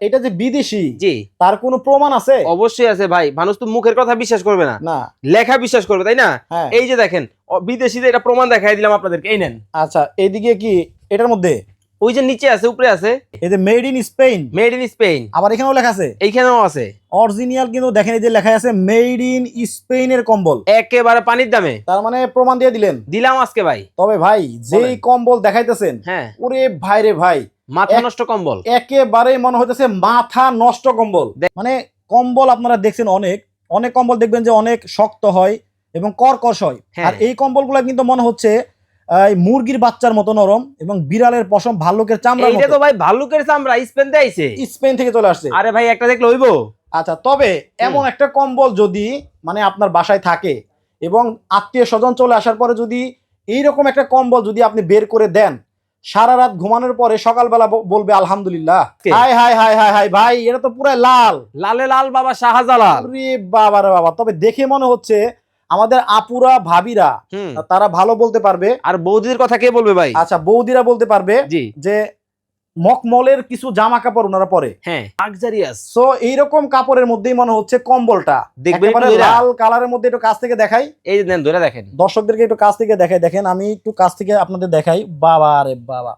এটা যে বিদেশি জি। তার কোনো প্রমাণ আছে? অবশ্যই আছে ভাই। মানুষ তো মুখের কথা বিশ্বাস করবে না। না। লেখা বিশ্বাস করবে তাই না? হ্যাঁ। এই যে দেখেন বিদেশিদের এটা প্রমাণ দেখাই দিলাম আপনাদেরকে এই নেন। আচ্ছা এইদিকে কি এটার মধ্যে? ওই যে নিচে আছে উপরে আছে। এই যে made in Spain made in Spain আবার এখানেও লেখা আছে? এইখানেও আছে। অরিজিনাল কিন্তু দেখেন এই যে লেখা আছে মেড ইন স্পেনের কম্বল। একেবারে পানির দামে। তার মানে প্রমাণ দিয়ে দিলেন। দিলাম আজকে ভাই। তবে ভাই যেই কম্বল দেখাইতেছেন হ্যাঁ। ওরে ভাই রে ভাই মাথা নষ্ট কম্বল। একেবারেই মনে হইতেছে মাথা নষ্ট কম্বল। মানে কম্বল আপনারা দেখছেন অনেক। অনেক কম্বল দেখবেন যে অনেক শক্ত হয় এবং কর্কশ হয়। হ্যাঁ। আর এই কম্বলগুলো কিন্তু মনে হচ্ছে মুরগির বাচ্চার মতো নরম এবং বিড়ালের পশম ভাল্লুকের চামড়ার এইটা তো ভাই ভাল্লুকের চামড়া স্পেন আইছে। স্পেন থেকে চলে আসছে। আরে ভাই একটা দেখলে হইবো? আচ্ছা তবে এমন একটা কম্বল যদি মানে আপনার বাসায় থাকে এবং আত্মীয় স্বজন চলে আসার পরে যদি এইরকম একটা কম্বল যদি আপনি বের করে দেন সারা রাত ঘুমানোর পরে সকালবেলা বেলা বলবে আলহামদুলিল্লাহ? High high high high high ভাই এটা তো পুরো লাল। লালে লাল বাবা শাহজালাল। রে বাবা রে বাবা তবে দেখে মনে হচ্ছে আমাদের আপুরা ভাবিরা তারা ভালো বলতে পারবে। আর বৌদিদের কথা কে বলবে ভাই? আচ্ছা বৌদিরা বলতে পারবে যে মকমলের কিছু জামা কাপড় ওনারা পরে। হ্যাঁ। লাক্সারিয়াস সো এইরকম কাপড়ের মধ্যেই মনে হচ্ছে কম্বলটা। দেখবেন। লাল কালারের মধ্যে একটু কাছ থেকে দেখাই। এই নেন ধরে দেখেন। দর্শকদেরকে একটু কাছ থেকে দেখাই। দেখেন আমি একটু কাছ থেকে আপনাদের দেখাই। বাবা রে বাবা।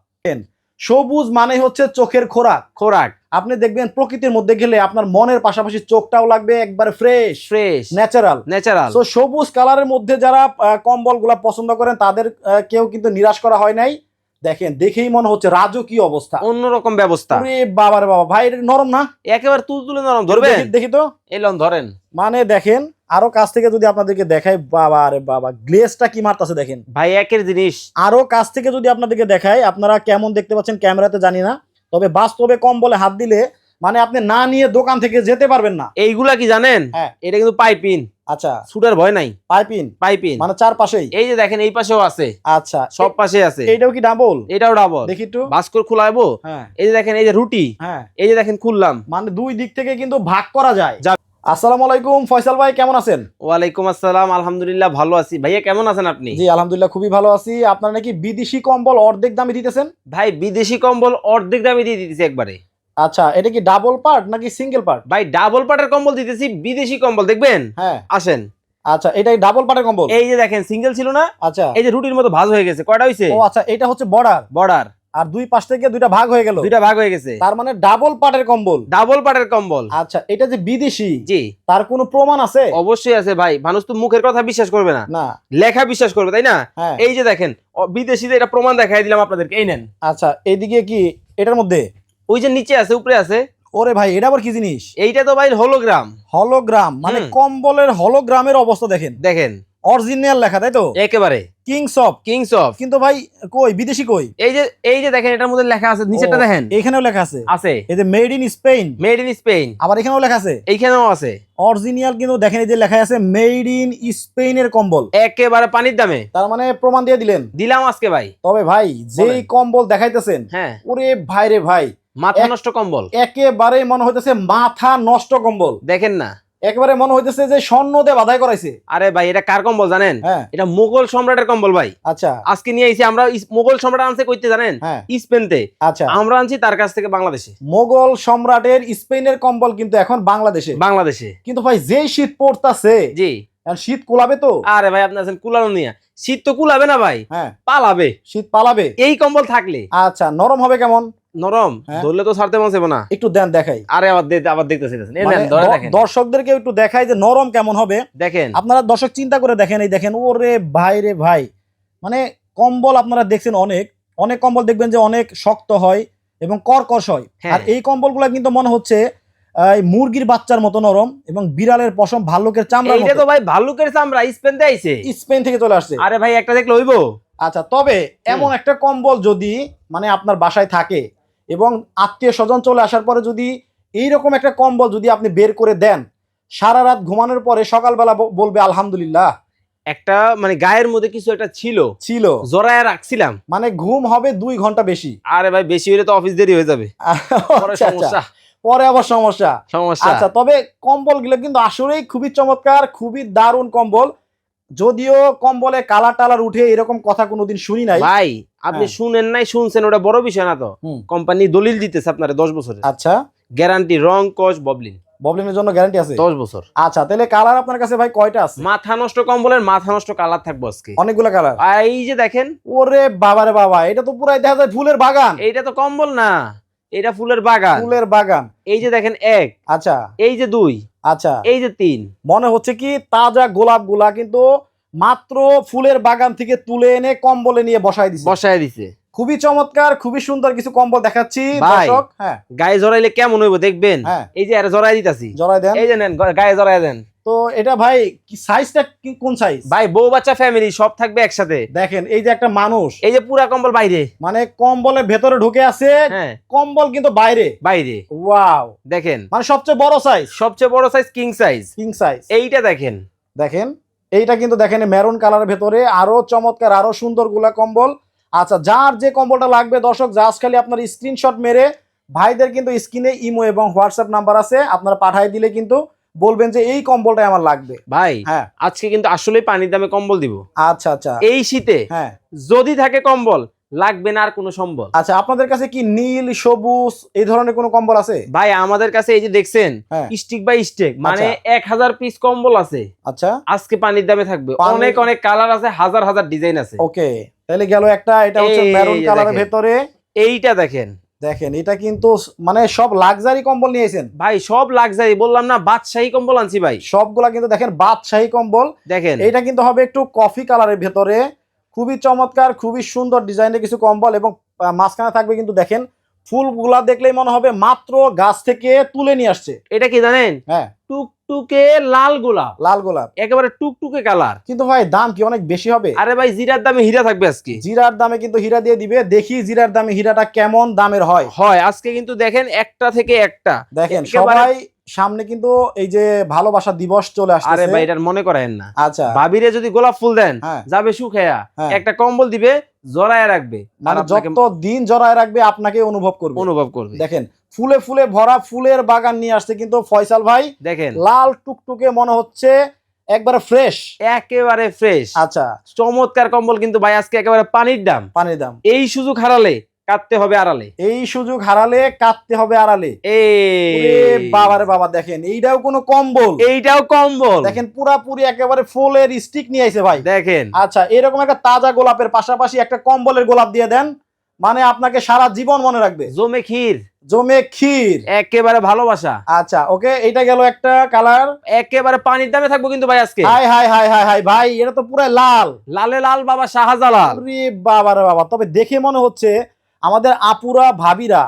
সবুজ মানে হচ্ছে চোখের খোরাক। খোরাক। আপনি দেখবেন প্রকৃতির মধ্যে গেলে আপনার মনের পাশাপাশি চোখটাও লাগবে একবার fresh fresh natural natural so সবুজ কালারের মধ্যে যারা কম্বলগুলা পছন্দ করেন তাদের কেউ কিন্তু নিরাশ করা হয় নাই। দেখেন দেখেই মনে হচ্ছে রাজকীয় অবস্থা। অন্যরকম ব্যবস্থা। ওরে বাবা ভাই এটা নরম না? একেবারে তুল তুলে নরম ধরবে দেখি- তো। এই লন ধরেন। মানে দেখেন আরও কাছ থেকে যদি আপনাদেরকে দেখাই বাবা রে বাবা গ্লেজটা কি মারতাছে দেখেন। ভাই একের জিনিস। আরও কাছ থেকে যদি আপনাদেরকে দেখাই আপনারা কেমন দেখতে পাচ্ছেন ক্যামেরাতে জানি না তবে বাস্তবে কম বলে হাত দিলে মানে আপনি না নিয়ে দোকান থেকে যেতে পারবেন না। এইগুলা কি জানেন? হ্যাঁ। এটা কিন্তু পাইপিন আচ্ছা। সুটার ভয় নাই। পাইপিন। পাইপিন। মানে চারপাশেই। এই যে দেখেন এই পাশেও আছে। আচ্ছা। সব পাশে আছে। এইটাও কি ডাবল এটাও ডাবল দেখি একটু। বাস্কর খোলাবো হ্যাঁ। এই যে দেখেন এই যে রুটি। হ্যাঁ। এই যে দেখেন খুললাম। মানে দুই দিক থেকে কিন্তু ভাগ করা যায়। আসসালামু আলাইকুম ফয়সাল ভাই কেমন আছেন? ওয়ালাইকুম আসসালাম আলহামদুলিল্লাহ ভালো আছি। ভাইয়া কেমন আছেন আপনি? জি আলহামদুলিল্লাহ খুবই ভালো আছি। আপনারা নাকি বিদেশি কম্বল অর্ধেক দামে দিতেছেন? ভাই বিদেশি কম্বল অর্ধেক দামে দিয়ে দিতেছে একবারে। আচ্ছা এটা কি ডাবল পার্ট নাকি সিঙ্গেল পার্ট ভাই ডাবল পাটের কম্বল দিতেছি বিদেশি কম্বল দেখবেন? হ্যাঁ। আসেন। আচ্ছা এটা ডাবল পার্টের কম্বল? এই যে দেখেন সিঙ্গেল ছিল না আচ্ছা। এই যে রুটির মতো ভাজ হয়ে গেছে কয়টা হইছে? ও আচ্ছা এটা হচ্ছে বর্ডার বর্ডার আর দুই পাশ থেকে দুইটা ভাগ হয়ে গেল। দুইটা ভাগ হয়ে গেছে। তার মানে ডাবল পার্টের কম্বল। ডাবল পাটের কম্বল। আচ্ছা এটা যে বিদেশি জি। তার কোনো প্রমাণ আছে? অবশ্যই আছে ভাই। মানুষ তো মুখের কথা বিশ্বাস করবে না। না। লেখা বিশ্বাস করবে তাই না? হ্যাঁ। এই যে দেখেন বিদেশিদের এটা প্রমাণ দেখাই দিলাম আপনাদেরকে এই নেন। আচ্ছা এইদিকে কি এটার মধ্যে? ওই যে নিচে আছে উপরে আছে। ওরে ভাই এটা আবার কি জিনিস? এইটা তো ভাই হলোগ্রাম হলোগ্রাম মানে কম্বলের হলোগ্রামের অবস্থা দেখেন। দেখেন। অরিজিনাল লেখা তাই তো? একেবারে। কিংস অফ কিংস অফ কিন্তু ভাই কই বিদেশি কই? এই যে এই যে দেখেন এটার মধ্যে লেখা আছে নিচেটা দেখেন। এখানেও লেখা আছে। আছে। এই যে made in Spain made in Spain আবার এখানেও লেখা আছে। এইখানেও আছে। অরিজিনাল কিন্তু দেখেন এই যে লেখা আছে মেড ইন স্পেনের কম্বল। একেবারে পানির দামে। তার মানে প্রমাণ দিয়ে দিলেন। দিলাম আজকে ভাই। তবে ভাই যেই কম্বল দেখাইতেছেন হ্যাঁ। ওরে ভাই রে ভাই মাথা নষ্ট কম্বল। একেবারে মনে হইতেছে মাথা নষ্ট কম্বল। দেখেন না। একেবারে মনে হইতেছে যে স্বর্ণ দিয়ে বাধাই করাইছে। আরে ভাই এটা কার কম্বল জানেন? হ্যাঁ। এটা মুঘল সম্রাটের কম্বল ভাই। আচ্ছা। আজকে নিয়ে এসেছি আমরা মুঘল সম্রাট আনছে কইতে জানেন? হ্যাঁ। স্পেনতে। আচ্ছা। আমরা আনছি তার কাছ থেকে বাংলাদেশে। মোগল সম্রাটের স্পেনের কম্বল কিন্তু এখন বাংলাদেশে। বাংলাদেশে। কিন্তু ভাই যেই শীত পড়তাছে জি। শীত কুলাবে তো। আরে ভাই আপনি আছেন কুলানো নিয়ে শীত তো কুলাবে না ভাই। হ্যাঁ। পালাবে। শীত পালাবে। এই কম্বল থাকলে। আচ্ছা নরম হবে কেমন? নরম। হ্যাঁ। ধরলে তো ছাড়তে মন না। একটু দেন দেখাই। আরে আবার আবার। এই মানে নেন, ধরে দেখেন। দর্শকদেরকে একটু দেখাই যে নরম কেমন হবে। দেখেন। আপনারা দর্শক চিন্তা করে দেখেন এই দেখেন ওরে ভাই রে ভাই। মানে কম্বল আপনারা দেখছেন অনেক। অনেক কম্বল দেখবেন যে অনেক শক্ত হয় এবং কর্কশ হয়। হ্যাঁ। আর এই কম্বলগুলো কিন্তু মনে হচ্ছে মুরগির বাচ্চার মতো নরম এবং বিড়ালের পশম ভাল্লুকের চামড়ার এইটা মতো। তো ভাই ভাল্লুকের চামড়া স্পেন দিয়ে আইছে। স্পেন থেকে চলে আসছে। আরে ভাই একটা দেখলে হইবো? আচ্ছা তবে এমন একটা কম্বল যদি মানে আপনার বাসায় থাকে এবং আত্মীয় স্বজন চলে আসার পরে যদি এইরকম একটা কম্বল যদি আপনি বের করে দেন সারা রাত ঘুমানোর পরে সকালবেলা বলবে আলহামদুলিল্লাহ। একটা মানে গায়ের মধ্যে কিছু একটা ছিল ছিল। জোড়ায় রাখছিলাম। মানে ঘুম হবে দুই ঘণ্টা বেশি। আরে ভাই বেশি হলে তো অফিস দেরি হয়ে যাবে। আচ্ছা, আচ্ছা। সমস্যা। পরে আবার সমস্যা। সমস্যা। আচ্ছা তবে কম্বলগুলো কিন্তু আসলেই খুবই চমৎকার খুবই দারুণ কম্বল। যদিও কম্বলে কালার টালার উঠে এরকম কথা কোনোদিন শুনি নাই। ভাই আপনি হ্যাঁ। শুনেন নাই শুনছেন ওটা বড় বিষয় না তো? কোম্পানি দলিল দিতেছে আপনারে দশ বছরের। আচ্ছা। গ্যারান্টি রং কস ববলিন। ববলিনের জন্য গ্যারান্টি আছে? দশ বছর। আচ্ছা তাহলে কালার আপনার কাছে ভাই কয়টা আছে? মাথা নষ্ট কম্বলের মাথা নষ্ট কালার থাকবে আজকে। অনেকগুলো কালার এই যে দেখেন। ওরে বাবারে বাবা এটা তো পুরাই দেখা যায় ফুলের বাগান। এটা তো কম্বল না। এটা ফুলের বাগান। ফুলের বাগান। এই যে দেখেন এক আচ্ছা। এই যে দুই আচ্ছা। এই যে তিন। মনে হচ্ছে কি তাজা গোলাপগুলা কিন্তু মাত্র ফুলের বাগান থেকে তুলে এনে কম্বলে নিয়ে বসাই দিছে। বসায় দিছে। খুবই চমৎকার খুবই সুন্দর কিছু কম্বল দেখাচ্ছি। দর্শক হ্যাঁ। গায়ে জড়াইলে কেমন হইব দেখবেন? হ্যাঁ। এই যে জড়াই দিতাছি। জড়াই দেন। এই যে নেন গায়ে জড়াই দেন। তো এটা ভাই কি সাইজটা কোন সাইজ ভাই বউ বাচ্চা ফ্যামিলি সব থাকবে একসাথে। দেখেন এই যে একটা মানুষ। এই যে পুরা কম্বল বাইরে। মানে কম্বলের ভেতরে ঢুকে আছে হ্যাঁ। কম্বল কিন্তু বাইরে। বাইরে। ওয়াও। দেখেন। মানে সবচেয়ে বড় সাইজ সবচেয়ে বড় size king size king size এইটা দেখেন। দেখেন এইটা কিন্তু দেখেন মেরুন কালারের ভেতরে আরও চমৎকার আরও সুন্দরগুলা কম্বল। আচ্ছা যার যে কম্বলটা লাগবে দর্শক জাস্ট খালি আপনার স্ক্রিনশট মেরে ভাইদের কিন্তু স্ক্রিনে ইমো এবং হোয়াটসঅ্যাপ নাম্বার আছে আপনারা পাঠাই দিলে কিন্তু বলবেন যে এই কম্বলটাই আমার লাগবে। ভাই হ্যাঁ। আজকে কিন্তু আসলে পানির দামে কম্বল দিব। আচ্ছা আচ্ছা। এই শীতে হ্যাঁ। যদি থাকে কম্বল লাগবে না আর কোনো সম্বল। আচ্ছা আপনাদের কাছে কি নীল সবুজ এই ধরনের কোনো কম্বল আছে? ভাই আমাদের কাছে এই যে দেখছেন স্টিক বাই স্টিক মানে এক হাজার পিস কম্বল আছে। আচ্ছা। আজকে পানির দামে থাকবে। অনেক অনেক কালার আছে হাজার হাজার ডিজাইন আছে। ওকে তাহলে গেল একটা এটা হচ্ছে মেরুন কালারের। ভেতরে। এইটা দেখেন। দেখেন এটা কিন্তু মানে সব লাক্সারি কম্বল নিয়েছেন। ভাই সব লাক্সারি বললাম না বাদশাহী কম্বল আনছি ভাই। সবগুলা কিন্তু দেখেন বাদশাহী কম্বল। দেখেন। এটা কিন্তু হবে একটু কফি কালারের ভেতরে। খুবই চমৎকার খুবই সুন্দর ডিজাইনের কিছু কম্বল এবং মাঝখানে থাকবে কিন্তু দেখেন ফুলগুলা দেখলেই মনে হবে মাত্র গাছ থেকে তুলে নিয়ে আসছে। এটা কি জানেন? হ্যাঁ। টুকটুকে লাল গোলাপ। লাল গোলাপ। একেবারে টুকটুকে কালার। কিন্তু ভাই দাম কি অনেক বেশি হবে? আরে ভাই জিরার দামে হীরা থাকবে আজকে। জিরার দামে কিন্তু হীরা দিয়ে দিবে। দেখি জিরার দামে হীরাটা কেমন দামের হয়। হয় আজকে কিন্তু দেখেন একটা থেকে একটা। দেখেন সবাই সামনে কিন্তু এই যে ভালোবাসা দিবস চলে আসছে আরে ভাই এটা মনে করেন না। আচ্ছা। ভাবিরে যদি গোলাপ ফুল দেন হ্যাঁ। যাবে শুকায়া হ্যাঁ। একটা কম্বল দিবে জড়ায় রাখবে। মানে যত দিন জড়ায় রাখবে আপনাকে অনুভব করবে। অনুভব করবে। দেখেন ফুলে ফুলে ভরা ফুলের বাগান নিয়ে আসছে কিন্তু ফয়সাল ভাই। দেখেন। লাল টুকটুকে মনে হচ্ছে একবারে ফ্রেশ। একেবারে ফ্রেশ। আচ্ছা। চমৎকার কম্বল কিন্তু ভাই আজকে একেবারে পানির দাম। পানির দাম। এই সুযোগ হারালে কাটতে হবে আড়ালে। এই সুযোগ হারালে কাটতে হবে আড়ালে। এই। বাবারে বাবা দেখেন এইটাও কোনো কম্বল। এইটাও কম্বল। দেখেন পুরাপুরি একেবারে ফুলের স্টিক নিয়ে আইছে ভাই। দেখেন। আচ্ছা এরকম একটা তাজা গোলাপের পাশাপাশি একটা কম্বলের গোলাপ দিয়ে দেন মানে আপনাকে সারা জীবন মনে রাখবে। জমে ক্ষীর। জমে ক্ষীর। একেবারে ভালোবাসা। আচ্ছা ওকে এটা গেল একটা কালার। একেবারে পানির দামে থাকব কিন্তু ভাই আজকে। High high high high high ভাই এটা তো পুরো লাল। লালে লাল বাবা শাহজালাল। বাবা রে বাবা তবে দেখে মনে হচ্ছে আমাদের আপুরা ভাবিরা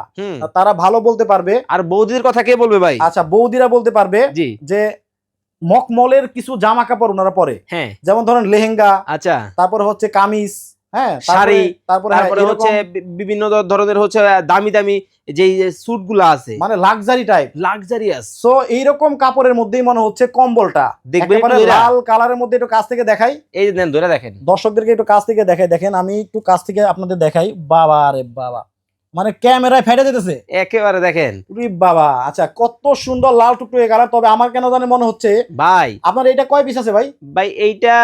তারা ভালো বলতে পারবে। আর বৌদির কথা কে বলবে ভাই? আচ্ছা বৌদিরা বলতে পারবে যে মকমলের কিছু জামা কাপড় ওনারা পরে। হ্যাঁ। যেমন ধরেন লেহেঙ্গা আচ্ছা। তারপর হচ্ছে কামিজ হ্যাঁ তারপরে- শাড়ি, তারপরে হ্যাঁ, হচ্ছে বিভিন্ন ধরনের হচ্ছে দামি দামি যে স্যুটগুলা আছে। মানে লাক্সারি টাইপ লাক্সারিয়াস সো এইরকম কাপড়ের মধ্যেই মনে হচ্ছে কম্বলটা। দেখবেন লাল কালারের মধ্যে একটু কাছ থেকে দেখাই। এই যে ধরে দেখেন। দর্শকদেরকে একটু কাছ থেকে দেখাই। দেখেন আমি একটু কাছ থেকে আপনাদের দেখাই। বাবা রে বাবা। মানে ক্যামেরায় ফেটে যেতেছে। একেবারে দেখেন। বাবা। আচ্ছা কত সুন্দর লাল টুকটুকে কালার। তবে আমার কেন জানে মনে হচ্ছে ভাই। আপনার এটা কয় পিস আছে ভাই? ভাই এইটা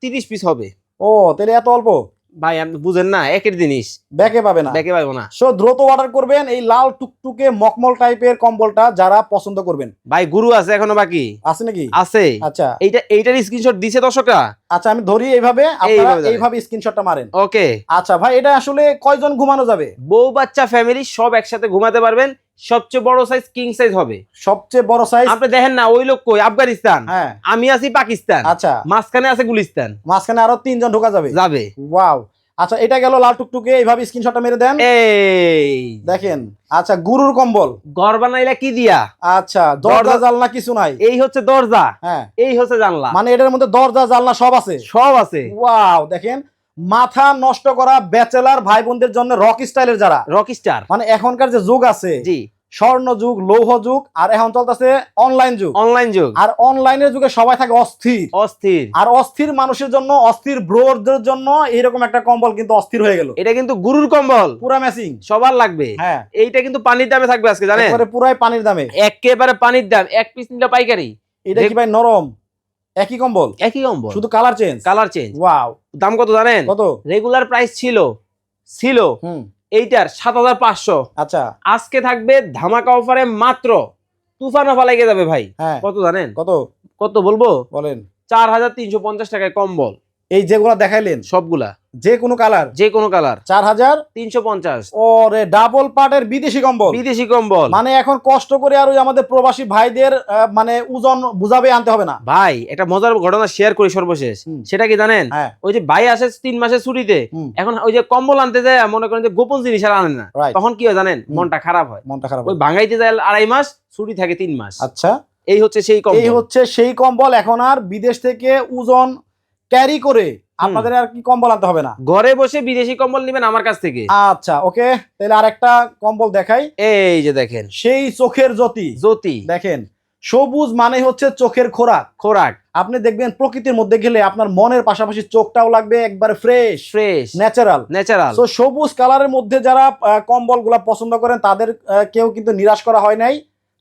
তিরিশ পিস হবে। ও তাহলে এত অল্প? ভাই আপনি বুঝেন না একের জিনিস। ব্যাকে পাবে না। দেখে পাইবো না। সো দ্রুত অর্ডার করবেন এই লাল টুকটুকে মকমল টাইপের কম্বলটা যারা পছন্দ করবেন। ভাই গুরু আছে এখনও বাকি? আছে নাকি? আছে। আচ্ছা। এইটা এইটার স্ক্রিনশট দিছে দর্শকরা? আচ্ছা আমি ধরি এইভাবে আপনারা। এইভাবে স্ক্রিনশটটা মারেন। ওকে আচ্ছা ভাই এটা আসলে কয়জন ঘুমানো যাবে? বউ বাচ্চা ফ্যামিলি সব একসাথে ঘুমাতে পারবেন। সবচেয়ে বড় সাইজ কিং সাইজ হবে। সবচেয়ে বড় সাইজ আপনি দেখেন না ওই লোক কই? আফগানিস্তান। হ্যাঁ। আমি আছি পাকিস্তান। আচ্ছা। মাঝখানে আছে গুলিস্তান। মাঝখানে আরও তিনজন ঢোকা যাবে। যাবে। ওয়াও। আচ্ছা এটা গেল লাল টুকটুকে এইভাবে স্ক্রিনশটটা মেরে দেন। এই। দেখেন। আচ্ছা গুরুর কম্বল। ঘর বানাইলা কি দিয়া? আচ্ছা দরজা দরজা- জানলা কিছু নাই। এই হচ্ছে দরজা। হ্যাঁ। এই হচ্ছে জানলা। মানে এটার মধ্যে দরজা জানলা সব আছে। সব আছে। ওয়াও দেখেন। মাথা নষ্ট করা ব্যাচেলার ভাই বোনদের জন্য রক স্টাইলের যারা। রক স্টার মানে এখনকার যে যুগ আছে জি। স্বর্ণ যুগ লৌহ যুগ আর এখন চলতেছে অনলাইন যুগ। অনলাইন যুগ। আর অনলাইনের যুগে সবাই থাকে অস্থির। অস্থির। আর অস্থির মানুষের জন্য অস্থির ব্রোরদের জন্য এরকম একটা কম্বল কিন্তু অস্থির হয়ে গেল। এটা কিন্তু গুরুর কম্বল। পুরা ম্যাচিং সবার লাগবে। হ্যাঁ। এইটা কিন্তু পানির দামে থাকবে আজকে জানেন? পুরাই পানির দামে। একেবারে পানির দাম। এক পিস নিলে পাইকারি। এটা কি ভাই নরম? একই কম্বল? একই কম্বল। শুধু colour change colour change wow দাম কত জানেন? কত? রেগুলার প্রাইস ছিল। ছিল। হুম। এইটার সাত হাজার পাঁচশো। আচ্ছা। আজকে থাকবে ধামাকা অফারে মাত্র তুফান অফার লেগে যাবে ভাই। হ্যাঁ। কত জানেন? কত? কত বলব? বলেন। চার হাজার তিনশো পঞ্চাশ টাকায় কম্বল। এই যেগুলো দেখাইলেন সবগুলা। যে কোনো কালার? যে কোনো কালার। চার হাজার? তিনশো পঞ্চাশ। ওরে ডাবল পার্টের বিদেশি কম্বল। বিদেশি কম্বল। মানে এখন কষ্ট করে আর ওই আমাদের প্রবাসী ভাইদের মানে ওজন বুঝাবে আনতে হবে না। ভাই একটা মজার ঘটনা শেয়ার করি সর্বশেষ। সেটা কি জানেন? হ্যাঁ। ওই যে ভাই আসে তিন মাসের ছুটিতে এখন ওই যে কম্বল আনতে যায় মনে করেন যে গোপন জিনিস আর আনেন না। তখন কি হয় জানেন? মনটা খারাপ হয়। মনটা খারাপ ওই ভাঙাইতে যায় আড়াই মাস ছুটি থাকে তিন মাস। আচ্ছা। এই হচ্ছে সেই এই হচ্ছে সেই কম্বল। এখন আর বিদেশ থেকে ওজন ক্যারি করে আপনাদের আর কি কম্বল আনতে হবে না। ঘরে বসে বিদেশি কম্বল নেবেন আমার কাছ থেকে। আচ্ছা ওকে তাহলে আর একটা কম্বল দেখাই। এই যে দেখেন। সেই চোখের জ্যোতি। জ্যোতি। দেখেন সবুজ মানে হচ্ছে চোখের খোরাক। খোরাক। আপনি দেখবেন প্রকৃতির মধ্যে গেলে আপনার মনের পাশাপাশি চোখটাও লাগবে একবারে ফ্রেশ ফ্রেশ ন্যাচারাল ন্যাচারাল তো সবুজ কালারের মধ্যে যারা কম্বলগুলা পছন্দ করেন তাদের কেউ কিন্তু নিরাশ করা হয় নাই।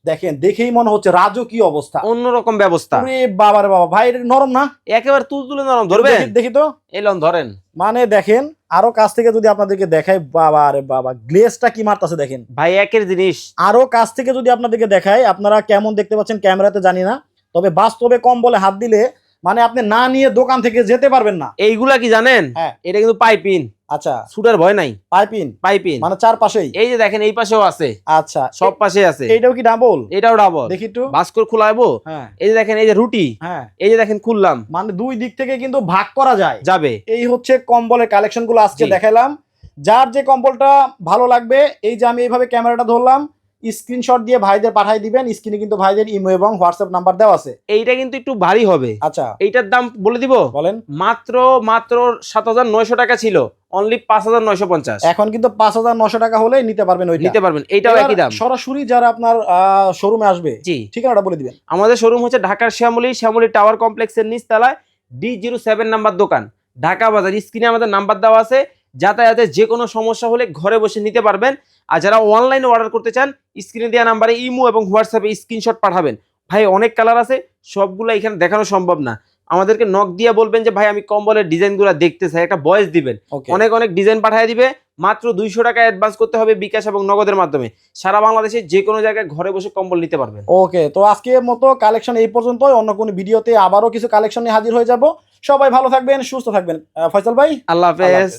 দেখেন দেখেই মনে হচ্ছে রাজকীয় অবস্থা। অন্যরকম ব্যবস্থা। বাবার বাবারে বাবা ভাই এটা নরম না? একেবারে তুল তুলে নরম ধরবে দেখি- দেখি তো। এলন ধরেন। মানে দেখেন আরও কাছ থেকে যদি আপনাদেরকে দেখাই বাবা আরে বাবা গ্লেসটা কি মারতাছে দেখেন। ভাই একের জিনিস। আরও কাছ থেকে যদি আপনাদেরকে দেখাই আপনারা কেমন দেখতে পাচ্ছেন ক্যামেরাতে জানি না তবে বাস্তবে কম বলে হাত দিলে মানে আপনি না নিয়ে দোকান থেকে যেতে পারবেন না। এইগুলা কি জানেন? হ্যাঁ। এটা কিন্তু পাইপিন আচ্ছা। সুটার ভয় নাই। পাইপিন পাইপিন মানে চার পাশেই এই যে দেখেন এই পাশেও আছে। আচ্ছা। সব পাশে আছে। এইটাও কি ডাবল এটাও ডাবল দেখি একটু। ভাস্কর খোলাবো হ্যাঁ। এই যে দেখেন এই যে রুটি। হ্যাঁ। এই যে দেখেন খুললাম। মানে দুই দিক থেকে কিন্তু ভাগ করা যায়। যাবে। এই হচ্ছে কম্বলের কালেকশনগুলো আজকে জি। দেখাইলাম যার যে কম্বলটা ভালো লাগবে এই যে আমি এইভাবে ক্যামেরাটা ধরলাম স্ক্রিনশট দিয়ে ভাইদের পাঠাই দিবেন স্ক্রিনে কিন্তু ভাইদের ইমো এবং হোয়াটসঅ্যাপ নাম্বার দেওয়া আছে। এইটা কিন্তু একটু ভারী হবে। আচ্ছা। এইটার দাম বলে দিব? বলেন। মাত্র মাত্র সাত হাজার নয়শো টাকা ছিল অনলি পাঁচ হাজার নয়শো পঞ্চাশ। এখন কিন্তু পাঁচ হাজার নশো টাকা হলে নিতে পারবেন ওইটা। নিতে পারবেন এইটাও একই দাম। সরাসরি যারা আপনার শোরুমে আসবে জি। ঠিকানাটা বলে দিবেন। আমাদের শোরুম হচ্ছে ঢাকার শ্যামলী শ্যামলী টাওয়ার কমপ্লেক্সের নিচতলায় ডি জিরো সেভেন নাম্বার দোকান। ঢাকা বাজার স্ক্রিনে আমাদের নাম্বার দেওয়া আছে যাতায়াতে যে কোনো সমস্যা হলে ঘরে বসে নিতে পারবেন। আর যারা অনলাইনে অর্ডার করতে চান স্ক্রিনে দেওয়া নাম্বারে ইমো এবং হোয়াটসঅ্যাপে স্ক্রিনশট পাঠাবেন। ভাই অনেক কালার আছে সবগুলো এখানে দেখানো সম্ভব না। আমাদেরকে নক দিয়ে বলবেন যে ভাই আমি কম্বলের ডিজাইনগুলো দেখতে চাই। একটা বয়স দিবেন। অনেক অনেক ডিজাইন পাঠিয়ে দিবে। মাত্র দুইশো টাকা অ্যাডভান্স করতে হবে বিকাশ এবং নগদের মাধ্যমে। সারা বাংলাদেশে যে কোনো জায়গায় ঘরে বসে কম্বল নিতে পারবেন। ওকে তো আজকের মতো কালেকশন এই পর্যন্তই। অন্য কোনো ভিডিওতে আবারও কিছু কালেকশন নিয়ে হাজির হয়ে যাব। সবাই ভালো থাকবেন সুস্থ থাকবেন। ফয়সাল ভাই। আল্লাহ হাফেজ।